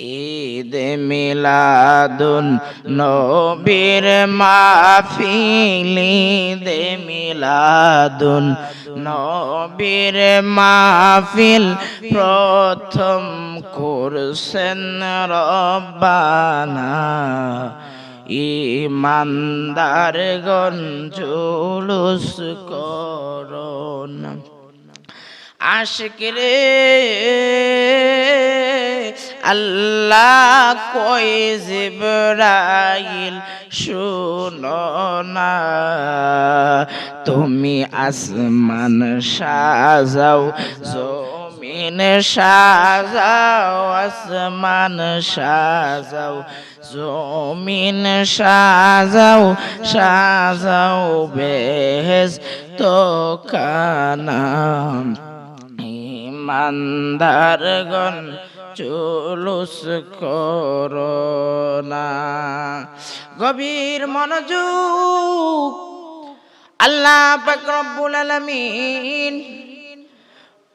ঈদ মিলাদুন নবীর মাহফিল ঈদ মিলাদুন নবীর মাহফিল। প্রথম করছেন রব্বানা। ইমানদার গঞ্জুলুস করুন। আশিক রে। আল্লাহ কই জিবরাইল, শুনো না। তুমি আসমান সাজাও, জমিন সাজাও, আসমান সাজাও, জমিন সাজাও সাজাও বেহেস তো কানাম ইমানদারগণ চুলুস করোনা। গভীর মনোযোগ আল্লাহ পাক রব্বুল আলামিন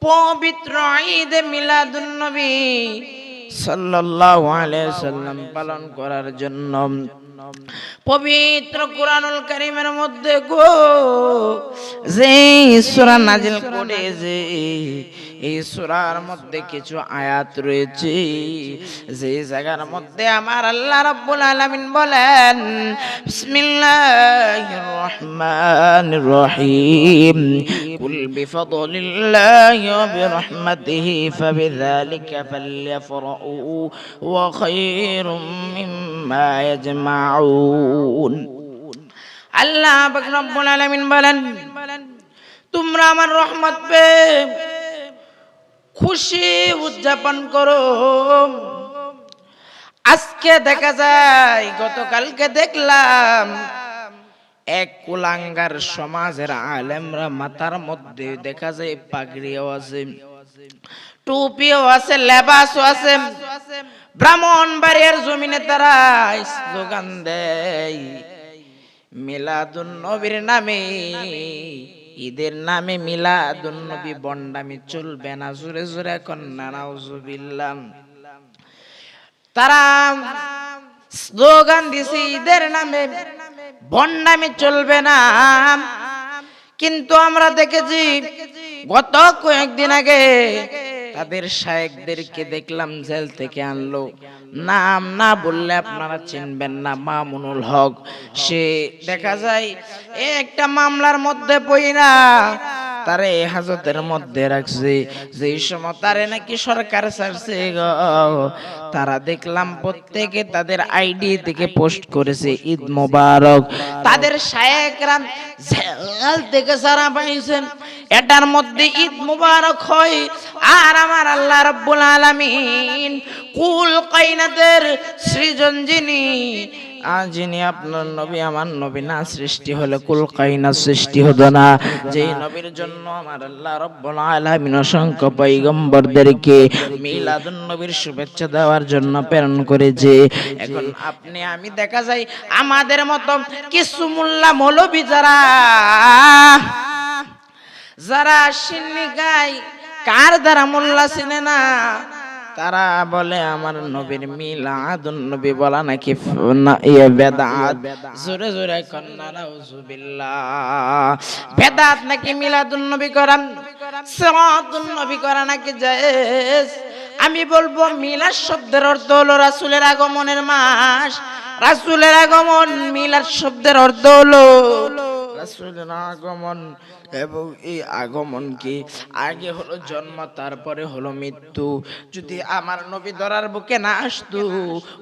পবিত্র ঈদ মিলাদুন নবী সাল্লাল্লাহু আলাইহি সাল্লাম পালন করার জন্য। পবিত্র কোরআনুল কারীমের মধ্যে গো যে সূরা নাজিল করে যে এই সূরার মধ্যে কিছু আয়াত রয়েছে। যে জায়গার মধ্যে আমার আল্লাহ রাব্বুল আলামিন বলেন, বিসমিল্লাহির রহমানির রহিম। কুল বিফদলিল্লাহি ওয়া বিরহমাতিহি ফাবিযালিকা ফালইফরাহু ওয়া খায়রুম মিম্মা ইয়াজমাউন। আল্লাহ পাক রব্বুল আলামিন বলেন, তোমরা আমার রহমত পেয়ে খুশি উদযাপন করো। আজকে দেখা যায়, গতকালকে দেখলাম, এক কুলাঙ্গার সমাজের আলেমরা মাথার মধ্যে দেখা যায় পাগড়িও আছে, টুপিও আছে, লেবাসও আছে। ব্রাহ্মণ বাড়ির জমিনে তারা স্লোগান দেয়, মিলাদুন নবীর নামে ঈদের নামে মিলাদুন্নবী বন্ডামি চলবে না, জোরে জোরে এখন নানাউজুবিল্লাহ তারা স্লোগান দিছে, ঈদের নামে বন্ডামি চলবে না। কিন্তু আমরা দেখেছি, গত কয়েকদিন আগে তাদের শায়েকদেরকে দেখলাম জেল থেকে আনলো। নাম না বললে আপনারা চিনবেন না, মামুনুল হক। সে দেখা যায় একটা মামলার মধ্যে পইরা তারে হাজতের মধ্যে রাখছে। যে সময় তারে নাকি সরকার ছাড়ছে তারা দেখলাম প্রত্যেকে তাদের আইডি থেকে পোস্ট করেছে, ঈদ মোবারক। তাদের শায়েকরা জেল থেকে সারা পাইছেন। এটার মধ্যে ঈদ মুবারক হয়। আর আমার আল্লাহ রাব্বুল আলামিন কুল কাইনাতের সৃজন যিনি যিনি আপনার নবী, আমার নবী না, সৃষ্টি হলে কুল কাইনা সৃষ্টি হতো না। যেই নবীর জন্য আমার আল্লাহ রব্বুল আলামিন অসংখ্য পয়গম্বরদেরকে মিলাদুন নবীর শুভেচ্ছা দেওয়ার জন্য প্রেরণ করেছে। এখন আপনি, আমি দেখা যায় আমাদের মতো কিছু মোল্লা মৌলবী যারা যারা সিন্নি গায় কার দ্বারা মোল্লা চিনে না? তারা বলে, আমার নবীর মিলাদুন নবী বলা নাকি ইয়ে বেদাত? জোরে জোরে নাউজুবিল্লাহ বেদাত নাকি মিলাদুন নবী করা সিরাতুন নবী করা নাকি জায়েজ? আমি বলব, মিলাদ শব্দের অর্থ হলো রাসূলের আগমনের মাস। রাসূলের আগমন মিলাদ শব্দের অর্থ হলো রাসূলের আগমন এবং এই আগমন কি? আগে হলো জন্ম, তারপরে হলো মৃত্যু। যদি আমার নবী ধরার বুকে না আসতো,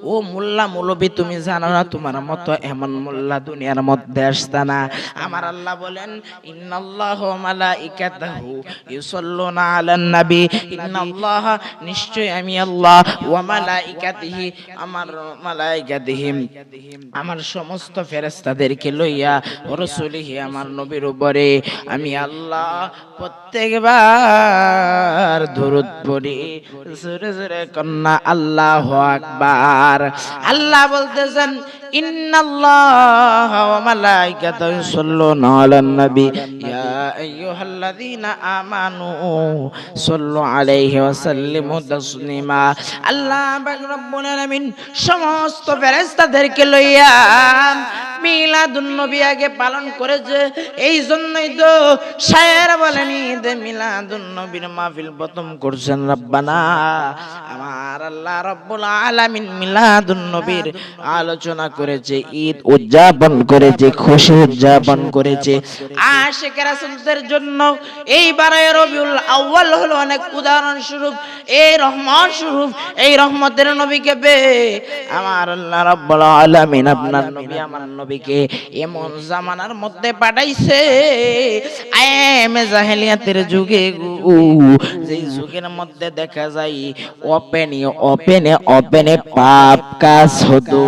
ও মোল্লা মৌলবী, তুমি জানো না, তোমার মতো এমন মোল্লা দুনিয়ার মধ্যে আসতা না। আমার আল্লাহ বলেন, ইন্নাল্লাহ ইউসাল্লুনা আলান নবী। ইন্নাল্লাহ নিশ্চয় আমি আল্লাহ, ওয়া মালাইকাতিহি, আমার মালাইকাতিহি আমার সমস্ত ফেরেশতাদেরকে লইয়া ও রাসূলিহি আমার নবীর উপরে আমি আল্লাহ প্রত্যেকবার দরুদ পড়ি। জোরে জোরে কন্যা আল্লাহ আকবার। আল্লাহ বলতেছেন তাসলিমা। আল্লাহ পাক রব্বুল আলামিন সমস্ত ফেরেশতাদেরকে লইয়া মিলাদুন নবী আগে পালন করেছে। এই জন্যই তো শায়ের বলেন, ঈদ মিলাদুন নবীর মাহফিল প্রথম করছেন রব্বানা। আমার আল্লাহ রব্বুল আলামিন মিলাদুন নবীর আলোচনা করেছে ঈদ উদযাপন করেছে খুশি উদযাপন করেছে আশিক রাসূলদের জন্য এই বারে রবিউল আউয়াল হলো অনেক উদাহরণ স্বরূপ এই রহমত স্বরূপ এই রহমতের নবীকে পেয়ে আমার আল্লাহ রাব্বুল আলামিন আপনার নবী আমার নবীকে এমন জামানার মধ্যে পাঠাইছে। আয়ামে জাহেলিয়াতের যুগে গো, যেই যুগের মধ্যে দেখা যায় ওপেনে ওপেনে ওপেনে পাপ কাজ হতো।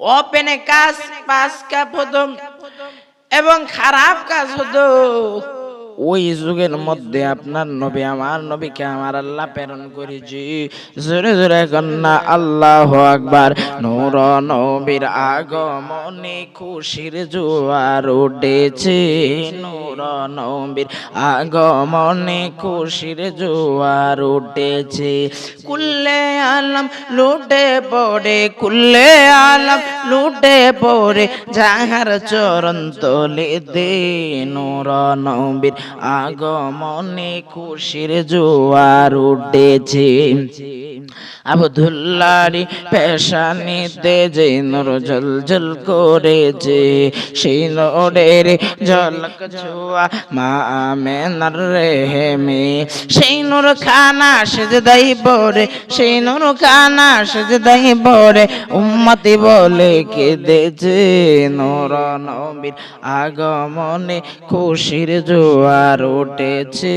ওপেনে কাজ পাস কাপ হতো এবং খারাপ কাজ হতো ওই যুগের মধ্যে আপনার নবী, আমার নবীকে আমার আল্লাহ প্রেরণ করেছি। জোরে জোরে কন্যা, আল্লাহ আকবার। নূর নবীর আগমনে খুশির জোয়ার উঠেছে। নূর নবীর আগমনে খুশির জোয়ার উঠেছে। কুল্লে আলম লুটে পড়ে, কুল্লে আলম লুটে পড়ে, যাহার চরণ তলে দে নূর নবীর আগমনে খুশির জোয়ার উঠেছে। আবদুল্লারি পেশানিতে যে নূর জল জল করেছে, সেই নূরের ঝলক ছোয়া মা আমেনার রেহেমে। সেই নূর খানা সেজদাই পড়ে, সেই নূর খানা সেজদাই পড়ে, উম্মতি বলে কেঁদেছে নূর নবীর আগমনে খুশির জোয়ার উঠেছে।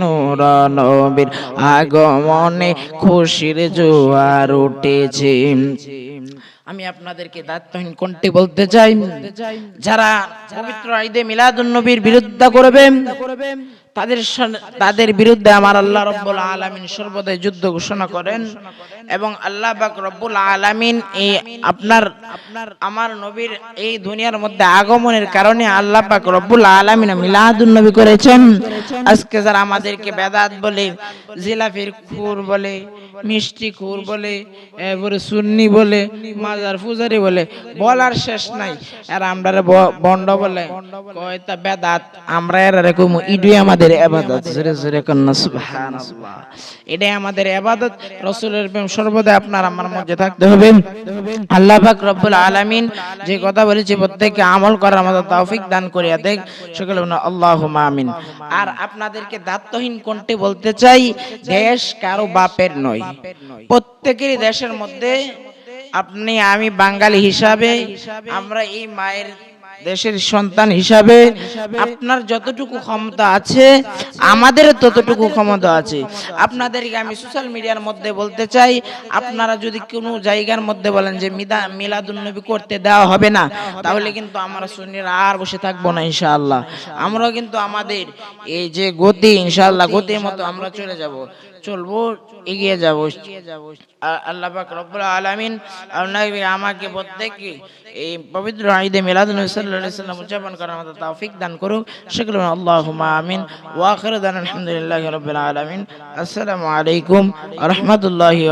নূর নবীর আগমনে খুশির জোয়ার উঠেছে। আমি আপনাদেরকে দায়িত্বহীন কোনটি বলতে চাই যারা পবিত্র ঈদে মিলাদুন নবীর বিরুদ্ধে করবে। তাদের তাদের বিরুদ্ধে আমার আল্লাহ রব্বুল আলমিন সর্বদাই যুদ্ধ ঘোষণা করেন এবং আল্লাহ বাক রব্বুল আলমিন এই আপনার আপনার আমার নবীর এই দুনিয়ার মধ্যে আগমনের কারণে আল্লাহ পাক রব্বুল আলমিন মিলাদুল নবী করেছেন। আজকে যারা আমাদেরকে বেদাত বলে জিলাফির খুর বলে মিষ্টি খুর বলে এরপরে সুন্নি বলে মাজার পূজারি বলে বলার শেষ নাই। আর আমরা বন্ড বলে কয় বেদাত আমরা এর এরকম ইডুই আমাদের এবাদত। জোরে জোরে কন্যা সুবহানাল্লাহ। এটাই আমাদের এবাদত। রসুলের প্রেম সর্বদা আপনার আমার মধ্যে থাকতে হবে। আল্লাহ পাক রব্বুল আলামিন যে কথা বলেছে প্রত্যেককে আমল করার মতো তৌফিক দান করিয়া দেখ। সকলে আল্লাহুম্মা আমিন। আর আপনাদেরকে দাত্তহীন কণ্ঠে বলতে চাই, দেশ কারও বাপের নয়। প্রত্যেকের দেশের মধ্যে আপনি, আমি বাঙালি হিসাবে আমরা এই মায়ের দেশের সন্তান হিসাবে আপনার যতটুকু ক্ষমতা আছে, আমাদের ততটুকু ক্ষমতা আছে। আপনাদেরকে আমি সোশ্যাল মিডিয়ার মধ্যে বলতে চাই, আপনারা যদি কোনো জায়গার মধ্যে বলেন যে মিদা মিলাদুন্নবী করতে দেওয়া হবে না, তাহলে কিন্তু আমরা সুন্নিরা আর বসে থাকব না ইনশাআল্লাহ। আমরা কিন্তু আমাদের এই যে গতি, ইনশাআল্লাহ গতির মতো আমরা চলে যাব। চলবো, এগিয়ে যাব। আল্লাহাক আল্লাহ রব্বুল আলামিন আপনাকে আমাকে প্রত্যেককে এই পবিত্র আইদে সাল্লাম উদযাপন করার মতো তৌফিক দান করুক। সেগুলো আল্লাহুম্মা আমিন। ওয়া আখিরু আলহামদুলিল্লাহ রাব্বিল আলামিন। আসসালামু আলাইকুম রাহমাতুল্লাহি